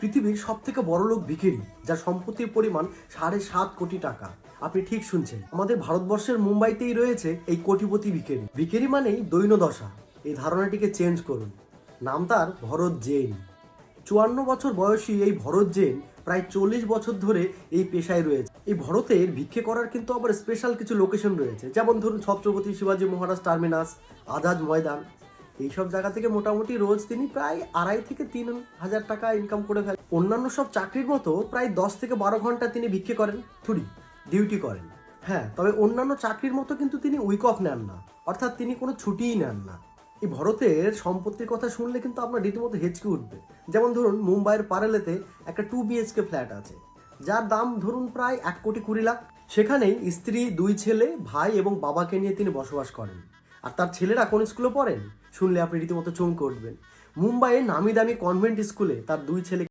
পৃথিবীর সব থেকে বড় লোক ভিখেরি, যার সম্পত্তির পরিমাণ সাড়ে সাত কোটি টাকা। আপনি ঠিক শুনছেন। আমাদের ভারতবর্ষের মুম্বাইতেই রয়েছে এই কোটিপতি ভিখেরি। ভিখেরি মানেই দৈনদশা এই ধারণাটিকে চেঞ্জ করুন। নাম তার ভরত জৈন। চুয়ান্ন বছর বয়সী এই ভরত জেন প্রায় চল্লিশ বছর ধরে এই পেশায় রয়েছে। এই ভরতের ভিক্ষে করার কিন্তু আবার স্পেশাল কিছু লোকেশন রয়েছে। যেমন ধরুন, ছত্রপতি শিবাজী মহারাজ টার্মিনাস আজাদ ময়দান। এইসব জায়গা থেকে মোটামুটি রোজ তিনি প্রায় আড়াই থেকে তিন হাজার টাকা ইনকাম করে ফেলেন অন্যান্য সব চাকরির মতো প্রায় দশ থেকে বারো ঘণ্টা তিনি ভিক্ষে করেন থুড়ি ডিউটি করেন। হ্যাঁ তবে অন্যান্য চাকরির মতো কিন্তু তিনি উইক অফ নেন না, অর্থাৎ তিনি কোনো ছুটিই নেন না। এই ভরতের সম্পত্তির কথা শুনলে কিন্তু আপনার রীতিমতো হেঁচকে উঠবে। যেমন ধরুন, মুম্বাইয়ের পারেলেতে একটা টু বিএইচকে ফ্ল্যাট আছে, যার দাম ধরুন প্রায় এক কোটি কুড়ি লাখ। সেখানেই স্ত্রী, দুই ছেলে, ভাই এবং বাবাকে নিয়ে তিনি বসবাস করেন। আর তার ছেলেরা কোন স্কুলে পড়েন? শুনলে আপনি রীতিমতো চমকে উঠবেন। মুম্বাইয়ের নামি দামি কনভেন্ট স্কুলে তার দুই ছেলে